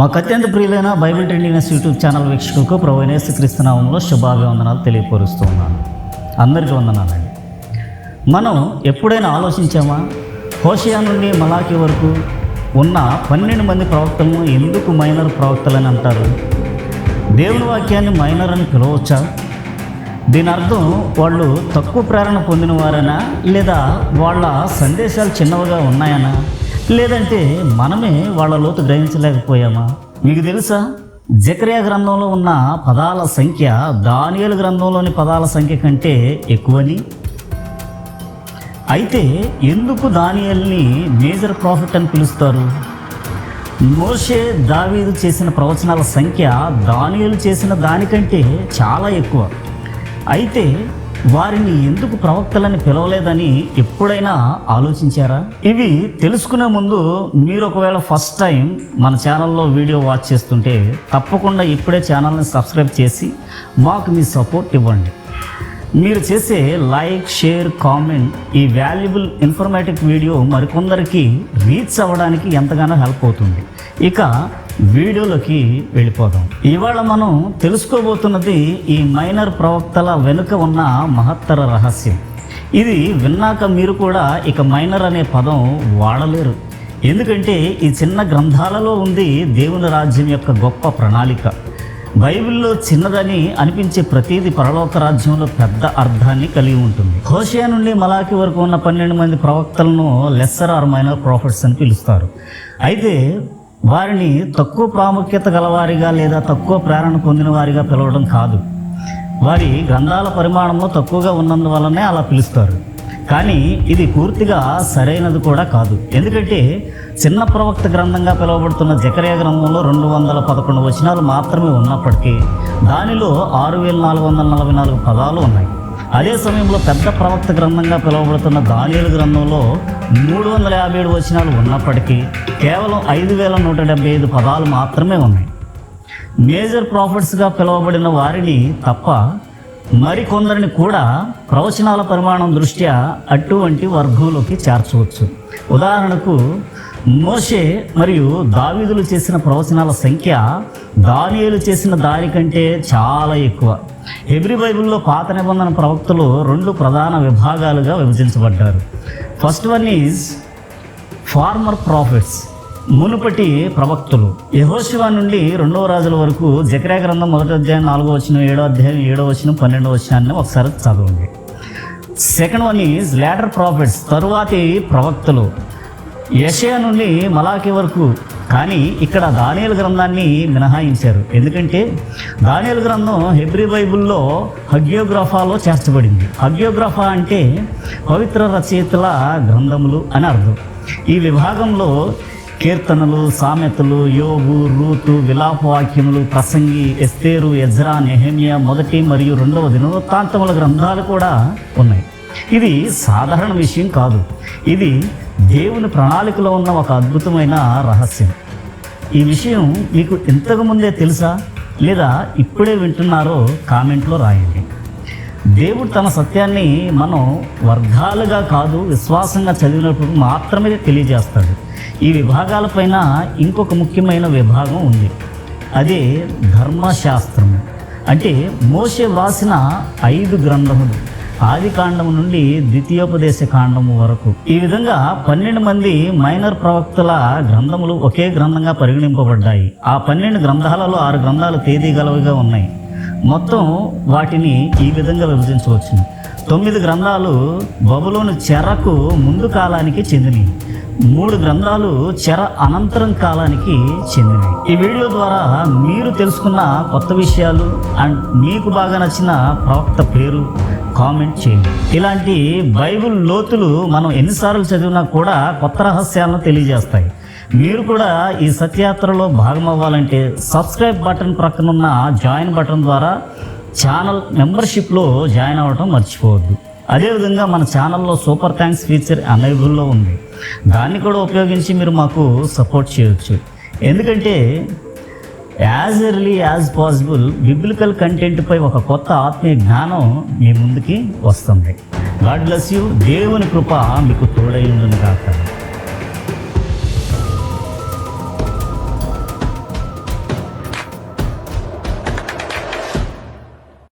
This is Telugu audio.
మాకు అత్యంత ప్రియులైన బైబిల్ ట్రెండినెస్ యూట్యూబ్ ఛానల్ వీక్షకులకు ప్రవీణేశ క్రీస్తునామంలో శుభాభివందనాలు తెలియపరుస్తూ ఉన్నాను అందరికీ వందనాలండి. మనం ఎప్పుడైనా ఆలోచించామా? హోషియా నుండి మలాకి వరకు ఉన్న పన్నెండు మంది ప్రవక్తలను ఎందుకు మైనర్ ప్రవక్తలని అంటారు? దేవుని వాక్యాన్ని మైనర్ అని పిలవచ్చా? దీని అర్థం వాళ్ళు తక్కువ ప్రేరణ పొందిన వారైనా లేదా వాళ్ళ సందేశాలు చిన్నవిగా ఉన్నాయనా? లేదంటే మనమే వాళ్ళ లోతు గ్రహించలేకపోయామా? మీకు తెలుసా? జకరియా గ్రంథంలో ఉన్న పదాల సంఖ్య దానియలు గ్రంథంలోని పదాల సంఖ్య కంటే ఎక్కువని? అయితే ఎందుకు దానియల్ని మేజర్ ప్రాఫిట్ అని పిలుస్తారు? మోషే దావీదు చేసిన ప్రవచనాల సంఖ్య దానియలు చేసిన దానికంటే చాలా ఎక్కువ. అయితే వారిని ఎందుకు ప్రవక్తలని పిలవలేదని ఎప్పుడైనా ఆలోచించారా? ఇవి తెలుసుకునే ముందు మీరు ఒకవేళ ఫస్ట్ టైం మన ఛానల్లో వీడియో వాచ్ చేస్తుంటే తప్పకుండా ఇప్పుడే ఛానల్ని సబ్స్క్రైబ్ చేసి మాకు మీ సపోర్ట్ ఇవ్వండి. మీరు చేసే లైక్ షేర్ కామెంట్ ఈ వాల్యుబుల్ ఇన్ఫర్మేటివ్ వీడియో మరికొందరికి రీచ్ అవ్వడానికి ఎంతగానో హెల్ప్ అవుతుంది. ఇక వీడియోలోకి వెళ్ళిపోదాం. ఇవాళ మనం తెలుసుకోబోతున్నది ఈ మైనర్ ప్రవక్తల వెనుక ఉన్న మహత్తర రహస్యం. ఇది విన్నాక మీరు కూడా ఇక మైనర్ అనే పదం వాడలేరు. ఎందుకంటే ఈ చిన్న గ్రంథాలలో ఉంది దేవుని రాజ్యం యొక్క గొప్ప ప్రణాళిక. బైబిల్లో చిన్నదని అనిపించే ప్రతిదీ పరలోక రాజ్యంలో పెద్ద అర్థాన్ని కలిగి ఉంటుంది. హోషియా నుండి మలాకి వరకు ఉన్న పన్నెండు మంది ప్రవక్తలను లెస్సర్ ఆర్ మైనర్ ప్రాఫిట్స్ అని పిలుస్తారు. అయితే వారిని తక్కువ ప్రాముఖ్యత గలవారిగా లేదా తక్కువ ప్రేరణ పొందిన వారిగా పిలవడం కాదు. వారి గ్రంథాల పరిమాణంలో తక్కువగా ఉన్నందువల్లనే అలా పిలుస్తారు. కానీ ఇది పూర్తిగా సరైనది కూడా కాదు. ఎందుకంటే చిన్న ప్రవక్త గ్రంథంగా పిలువబడుతున్న జకరియా గ్రంథంలో రెండు వందల పదకొండు వచనాలు మాత్రమే ఉన్నప్పటికీ దానిలో ఆరు వేల నాలుగు వందల నలభై నాలుగు పదాలు ఉన్నాయి. అదే సమయంలో పెద్ద ప్రవక్త గ్రంథంగా పిలువబడుతున్న దానియలు గ్రంథంలో మూడు వందల యాభై ఏడు వచనాలు ఉన్నప్పటికీ కేవలం ఐదు వేల నూట డెబ్బై ఐదు పదాలు మాత్రమే ఉన్నాయి. మేజర్ ప్రాఫిట్స్గా పిలువబడిన వారిని తప్ప మరికొందరిని కూడా ప్రవచనాల పరిమాణం దృష్ట్యా అటువంటి వర్గంలోకి చేర్చవచ్చు. ఉదాహరణకు మోషే మరియు దావీదులు చేసిన ప్రవచనాల సంఖ్య దానియలు చేసిన దాని కంటే చాలా ఎక్కువ. హెబ్రి బైబిల్లో పాత నిబంధన ప్రవక్తలు రెండు ప్రధాన విభాగాలుగా విభజించబడ్డారు. First one is former prophets మునుపటి ప్రవక్తులు. యహోశివ నుండి రెండవ రాజుల వరకు జకరా గ్రంథం మొదటి అధ్యాయం నాలుగో వచ్చిన ఏడో అధ్యాయం ఏడో వచ్చిన పన్నెండో వచ్చినాన్ని ఒకసారి చదవండి. Second one is later prophets తరువాతి ప్రవక్తలు. యషయా నుండి మలాకి వరకు. కానీ ఇక్కడ దానియలు గ్రంథాన్ని మినహాయించారు. ఎందుకంటే దానియలు గ్రంథం హెబ్రి బైబుల్లో హగ్యోగ్రఫాలో చేర్చబడింది. హగ్యోగ్రఫా అంటే పవిత్ర రచయితల గ్రంథములు అని అర్థం. ఈ విభాగంలో కీర్తనలు సామెతలు యోగు రూతు విలాపవాక్యములు ప్రసంగి ఎస్తేరు ఎజ్రా నెహమియా మొదటి మరియు రెండవ దినవృత్తాంతముల గ్రంథాలు కూడా ఉన్నాయి. ఇది సాధారణ విషయం కాదు. ఇది దేవుని ప్రణాళికలో ఉన్న ఒక అద్భుతమైన రహస్యం. ఈ విషయం మీకు ఇంతకు ముందే తెలుసా? లేదా ఇప్పుడే వింటున్నారో కామెంట్లో రాయండి. దేవుడు తన సత్యాన్ని మనం వర్గాలుగా కాదు విశ్వాసంగా చదివినప్పుడు మాత్రమే తెలియజేస్తాడు. ఈ విభాగాలపైన ఇంకొక ముఖ్యమైన విభాగం ఉంది. అదే ధర్మశాస్త్రము అంటే మోసే వ్రాసిన ఐదు గ్రంథములు. ఆది కాండము నుండి ద్వితీయోపదేశ కాండము వరకు. ఈ విధంగా పన్నెండు మంది మైనర్ ప్రవక్తల గ్రంథములు ఒకే గ్రంథంగా పరిగణింపబడ్డాయి. ఆ పన్నెండు గ్రంథాలలో ఆరు గ్రంథాలు తేదీ గలవిగా ఉన్నాయి. మొత్తం వాటిని ఈ విధంగా విభజించవచ్చు తొమ్మిది గ్రంథాలు బబులోని చెరకు ముందు కాలానికి చెందినవి. మూడు గ్రంథాలు చెర అనంతరం కాలానికి చెందినవి. ఈ వీడియో ద్వారా మీరు తెలుసుకున్న కొత్త విషయాలు అండ్ మీకు బాగా నచ్చిన ప్రవక్త పేరు కామెంట్ చేయండి. ఇలాంటి బైబుల్ లోతులు మనం ఎన్నిసార్లు చదివినా కూడా కొత్త రహస్యాలను తెలియజేస్తాయి. మీరు కూడా ఈ సత్యాత్రలో భాగం అవ్వాలంటే సబ్స్క్రైబ్ బటన్ ప్రక్కనున్న జాయిన్ బటన్ ద్వారా ఛానల్ మెంబర్షిప్లో జాయిన్ అవ్వటం మర్చిపోవద్దు. అదేవిధంగా మన ఛానల్లో సూపర్ థ్యాంక్స్ ఫీచర్ అనేబుల్లో ఉంది. దాన్ని కూడా ఉపయోగించి మీరు మాకు సపోర్ట్ చేయొచ్చు. ఎందుకంటే as early as possible biblical కంటెంట్పై ఒక కొత్త ఆత్మీయ జ్ఞానం మీ ముందుకి వస్తుంది. God bless you. దేవుని కృప మీకు తోడైందని ఉండును కాక